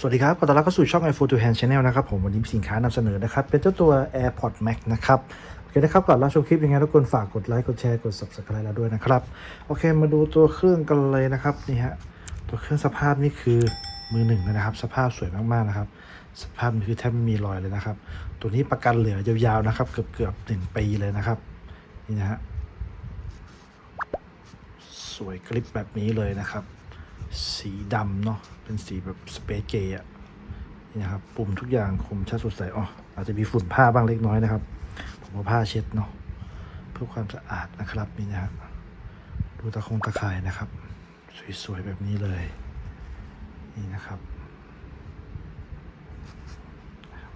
สวัสดีครับ ขอต้อนรับเข้าสู่ช่อง iPhone to Hand Channel นะครับ ผมวันนี้มีสินค้านำเสนอนะครับ เป็นเจ้าตัว AirPod Max นะครับ โอเคนะครับ ก่อนรับชมคลิปยังไงทุกคนฝากกดไลค์ กดแชร์ กด Subscribe แล้วด้วยนะครับ โอเค มาดูตัวเครื่องกันเลยนะครับ นี่ฮะ ตัวเครื่องสภาพนี่คือมือหนึ่งนะครับ สภาพสวยมาก ๆ นะครับ สภาพนี่คือแทบไม่มีรอยเลยนะครับ ตัวนี้ประกันเหลือยาวๆนะครับ เกือบเกือบหนึ่งปีเลยนะครับ นี่นะฮะ สวยกริปแบบนี้เลยนะครับ สีดำเนาะเป็นสีแบบสเปซเกย์อะนี่นะครับ ปุ่มทุกอย่างคมชัดสดใสอ๋ออาจจะมีฝุ่นผ้าบ้างเล็กน้อยนะครับ ผมเอาผ้าเช็ดเนาะเพื่อความสะอาดนะครับนี่นะครับดูตะคงตะข่ายนะครับ สวยๆแบบนี้เลย นี่นะครับ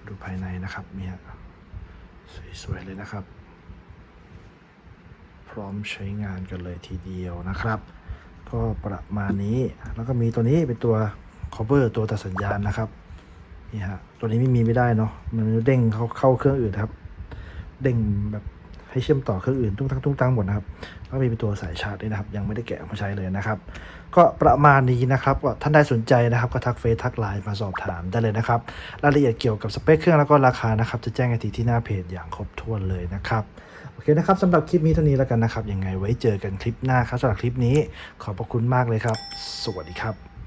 ดูภายในนะครับเนี่ยสวยๆเลยนะครับ พร้อมใช้งานกันเลยทีเดียวนะครับ ก็ประมาณนี้ แล้วก็มีตัวนี้เป็นตัว cover ตัวตัดสัญญาณนะครับนี่ฮะตัวนี้ไม่มีไม่ได้เนาะมันเด้งเข้าเข้าเครื่องอื่นครับ เด้งแบบ ให้เชื่อมต่อเครื่องอื่นตุ้งตั้งตุ้งตั้งหมดนะครับแล้วมีเป็นตัวสายชาร์จด้วยนะครับ ยังไม่ได้แกะมาใช้เลยนะครับ ก็ประมาณนี้นะครับก็ท่านใดสนใจนะครับ ก็ทักเฟซทักไลน์มาสอบถามได้เลยนะครับรายละเอียดเกี่ยวกับสเปคเครื่องแล้วก็ราคานะครับ จะแจ้งไอทีที่หน้าเพจอย่างครบถ้วนเลยนะครับโอเคนะครับสำหรับคลิปนี้เท่านี้แล้วกันนะครับยังไงไว้เจอกันคลิปหน้าครับสำหรับคลิปนี้ ขอบพระคุณมากเลยครับ สวัสดีครับ